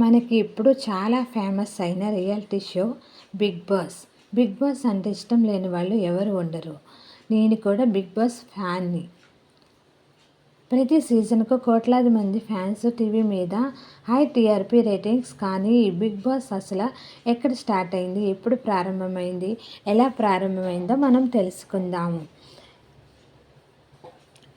మనకి ఇప్పుడు చాలా ఫేమస్ అయిన reality show big boss. Big boss అంటే ఇష్టం లేని వాళ్ళు ఎవరు ఉండరు. నేను కూడా బిగ్ బాస్ ఫ్యాన్ని. ప్రతి సీజన్కు కోట్లాది మంది ఫ్యాన్స్ టీవీ మీద హై టీఆర్పీ రేటింగ్స్ కానీ ఈ బిగ్ బాస్ అసలు ఎక్కడ స్టార్ట్ అయింది ఎప్పుడు ప్రారంభమైంది ఎలా ప్రారంభమైందో మనం తెలుసుకుందాము.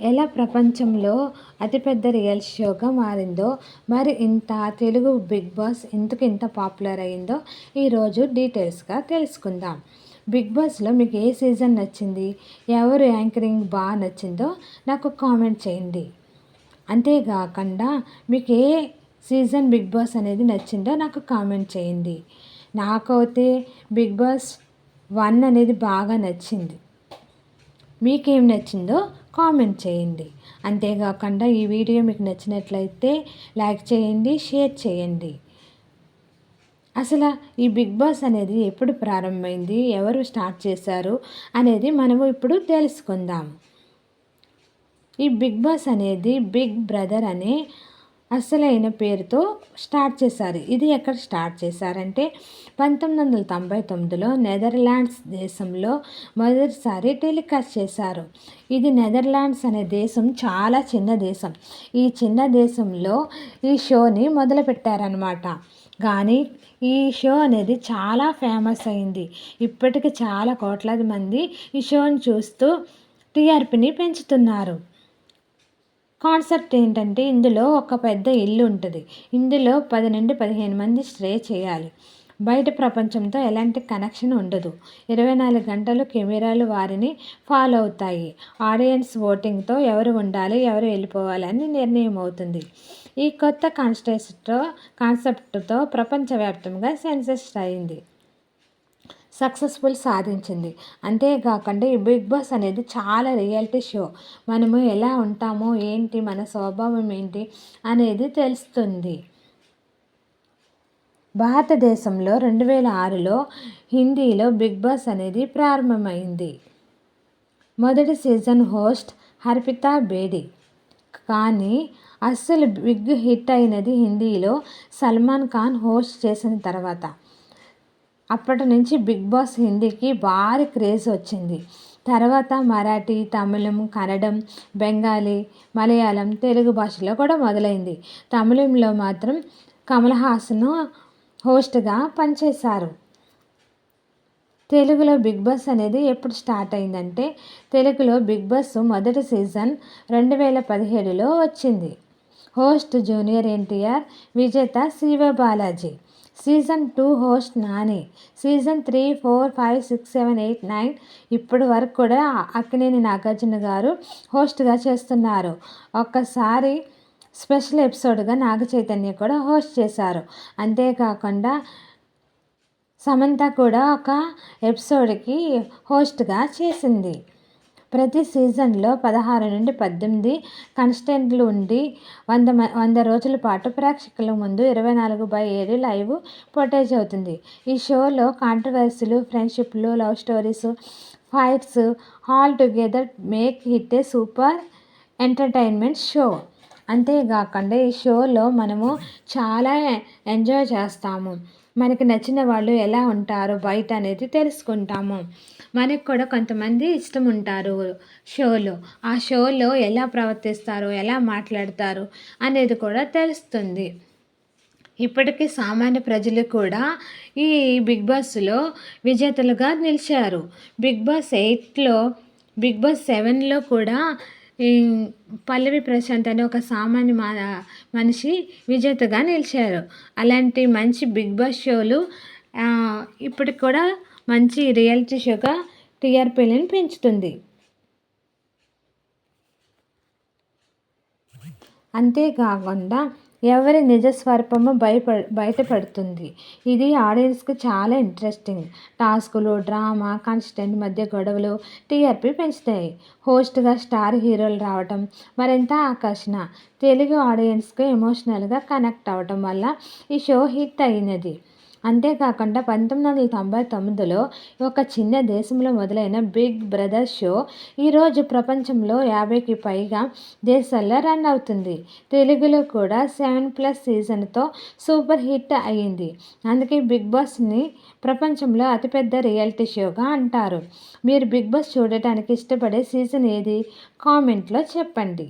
ఎలా ప్రపంచంలో అతిపెద్ద రియల్ షోగా మారిందో మరి ఇంత తెలుగు బిగ్ బాస్ ఎందుకు ఇంత పాపులర్ అయిందో ఈరోజు డీటెయిల్స్గా తెలుసుకుందాం. బిగ్ బాస్లో మీకు ఏ సీజన్ నచ్చింది ఎవరు యాంకరింగ్ బాగా నచ్చిందో నాకు కామెంట్ చేయండి. అంతేకాకుండా మీకు ఏ సీజన్ బిగ్ బాస్ అనేది నచ్చిందో నాకు కామెంట్ చేయండి. నాకైతే బిగ్ బాస్ వన్ అనేది బాగా నచ్చింది. మీకేం నచ్చిందో కామెంట్ చేయండి. అంతేకాకుండా ఈ వీడియో మీకు నచ్చినట్లయితే లైక్ చేయండి షేర్ చేయండి. అసలు ఈ బిగ్ బాస్ అనేది ఎప్పుడు ప్రారంభమైంది ఎవరు స్టార్ట్ చేశారు అనేది మనము ఇప్పుడు తెలుసుకుందాం. ఈ బిగ్ బాస్ అనేది బిగ్ బ్రదర్ అనే అసలైన పేరుతో స్టార్ట్ చేశారు. ఇది ఎక్కడ స్టార్ట్ చేశారంటే పంతొమ్మిది వందల తొంభై తొమ్మిదిలో నెదర్లాండ్స్ దేశంలో మొదటిసారి టెలికాస్ట్ చేశారు. ఇది నెదర్లాండ్స్ అనే దేశం చాలా చిన్న దేశం. ఈ చిన్న దేశంలో ఈ షోని మొదలుపెట్టారనమాట కానీ ఈ షో అనేది చాలా ఫేమస్ అయింది. ఇప్పటికి చాలా కోట్లాది మంది ఈ షోని చూస్తూ టీఆర్పీని పెంచుతున్నారు. కాన్సెప్ట్ ఏంటంటే ఇందులో ఒక పెద్ద ఇల్లు ఉంటుంది. ఇందులో పది నుండి పదిహేను మంది స్ట్రే చేయాలి. బయట ప్రపంచంతో ఎలాంటి కనెక్షన్ ఉండదు. ఇరవై నాలుగు గంటలు కెమెరాలు వారిని ఫాలో అవుతాయి. ఆడియన్స్ ఓటింగ్తో ఎవరు ఉండాలి ఎవరు వెళ్ళిపోవాలని నిర్ణయం అవుతుంది. ఈ కొత్త కాన్స్టెస్ట్తో కాన్సెప్ట్తో ప్రపంచవ్యాప్తంగా సెన్సెస్ అయింది. సక్సెస్ఫుల్ సాధించింది. అంతేకాకుండా ఈ బిగ్ బాస్ అనేది చాలా రియాలిటీ షో. మనము ఎలా ఉంటామో ఏంటి మన స్వభావం ఏంటి అనేది తెలుస్తుంది. భారతదేశంలో రెండు వేల ఆరులో హిందీలో బిగ్ బాస్ అనేది ప్రారంభమైంది. మొదటి సీజన్ హోస్ట్ హర్పితా బేడి. కానీ అస్సలు బిగ్ హిట్ అయినది హిందీలో సల్మాన్ ఖాన్ హోస్ట్ చేసిన తర్వాత. అప్పటి నుంచి బిగ్ బాస్ హిందీకి భారీ క్రేజ్ వచ్చింది. తర్వాత మరాఠీ తమిళం కన్నడం బెంగాలీ మలయాళం తెలుగు భాషలో కూడా మొదలైంది. తమిళంలో మాత్రం కమల్ హాసన్ హోస్ట్గా పనిచేశారు. తెలుగులో బిగ్ బాస్ అనేది ఎప్పుడు స్టార్ట్ అయిందంటే తెలుగులో బిగ్ బాస్ మొదటి సీజన్ రెండు వేల పదిహేడులో వచ్చింది. హోస్ట్ జూనియర్ ఎన్టీఆర్ విజేత Shiva Balaji. Season two host Nani. Season three four five six seven eight nine ఇప్పటి వరకు కూడా అక్కినేని నాగార్జున గారు హోస్ట్గా చేస్తున్నారు. ఒక్కసారి స్పెషల్ ఎపిసోడ్గా నాగ చైతన్య కూడా హోస్ట్ చేశారు. అంతేకాకుండా సమంత కూడా ఒక ఎపిసోడ్కి హోస్ట్గా చేసింది. ప్రతి సీజన్లో పదహారు నుండి పద్దెనిమిది కన్స్టెంట్లు ఉండి వంద వంద రోజుల పాటు ప్రేక్షకుల ముందు ఇరవై నాలుగు బై ఏడు లైవ్ ఫోటేజ్ అవుతుంది. ఈ షోలో కాంట్రవర్సీలు ఫ్రెండ్షిప్లు love stories fights all together make hit a super entertainment show. అంతేకాకుండా ఈ షోలో మనము చాలా ఎంజాయ్ చేస్తాము. మనకి నచ్చిన వాళ్ళు ఎలా ఉంటారు బయట అనేది తెలుసుకుంటాము. మనకు కూడా కొంతమంది ఇష్టం ఉంటారు షోలో. ఆ షోలో ఎలా ప్రవర్తిస్తారు ఎలా మాట్లాడతారు అనేది కూడా తెలుస్తుంది. ఇప్పటికీ సామాన్య ప్రజలు కూడా ఈ బిగ్ బాస్లో విజేతలుగా నిలిచారు. బిగ్ బాస్ ఎయిట్లో బిగ్ బాస్ సెవెన్లో కూడా పల్లవి ప్రశాంత్ అనే ఒక సామాన్య మా మనిషి విజేతగా నిలిచారు. అలాంటి మంచి బిగ్ బాస్ షోలు ఇప్పటికి కూడా మంచి రియాలిటీ షోగా టీఆర్పీలను పెంచుతుంది. అంతేకాకుండా ఎవరి నిజ స్వరూపము భయప బయటపడుతుంది. ఇది ఆడియన్స్కి చాలా ఇంట్రెస్టింగ్. టాస్కులు డ్రామా కాన్స్టెంట్ మధ్య గొడవలు టీఆర్పీ పెంచుతాయి. హోస్ట్గా స్టార్ హీరోలు రావటం మరింత ఆకర్షణ. తెలుగు ఆడియన్స్కి ఎమోషనల్గా కనెక్ట్ అవ్వటం వల్ల ఈ షో హిట్ అయినది. అంతేకాకుండా పంతొమ్మిది వందల తొంభై తొమ్మిదిలో ఒక చిన్న దేశంలో మొదలైన బిగ్ బ్రదర్ షో ఈరోజు ప్రపంచంలో యాభైకి పైగా దేశాల్లో రన్ అవుతుంది. తెలుగులో కూడా సెవెన్ ప్లస్ సీజన్తో సూపర్ హిట్ అయ్యింది. అందుకే బిగ్ బాస్ని ప్రపంచంలో అతిపెద్ద రియాలిటీ షోగా అంటారు. మీరు బిగ్ బాస్ చూడటానికి ఇష్టపడే సీజన్ ఏది? కామెంట్లో చెప్పండి.